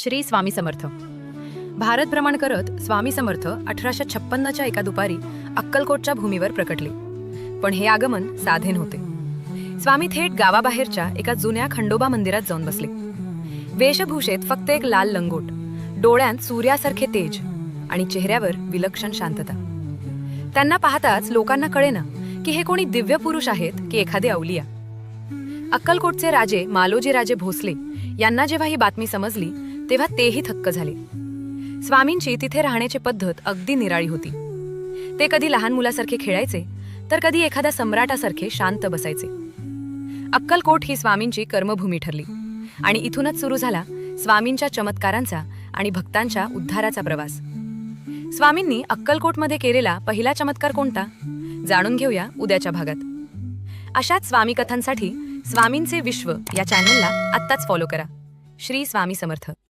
श्री स्वामी समर्थ. भारत भ्रमण करत स्वामी समर्थ अठराशे छप्पन्नच्या एका दुपारी अक्कलकोटच्या भूमीवर प्रकटले. पण हे आगमन साधे नव्हते. स्वामी थेट गावाबाहेरच्या एका जुन्या खंडोबा मंदिरात जाऊन बसले. वेशभूषेत फक्त एक लाल लंगोट डोळ्यांत सूर्यासारखे तेज आणि चेहऱ्यावर विलक्षण शांतता. त्यांना पाहताच लोकांना कळेना की हे कोणी दिव्य पुरुष आहेत की एखादे अवलिया अक्कलकोटचे राजे मालोजी राजे भोसले यांना जेव्हा ही बातमी समजली तेव्हा तेही थक्क झाले. स्वामींची तिथे राहण्याची पद्धत अगदी निराळी होती. ते कधी लहान मुलासारखे खेळायचे तर कधी एखाद्या सम्राटासारखे शांत बसायचे. अक्कलकोट ही स्वामींची कर्मभूमी ठरली आणि इथूनच सुरू झाला स्वामींच्या चमत्कारांचा आणि भक्तांच्या उद्धाराचा प्रवास. स्वामींनी अक्कलकोटमध्ये केलेला पहिला चमत्कार कोणता? जाणून घेऊया उद्याच्या भागात. अशाच स्वामी कथांसाठी स्वामींचे विश्व या चॅनलला आत्ताच फॉलो करा. श्री स्वामी समर्थ.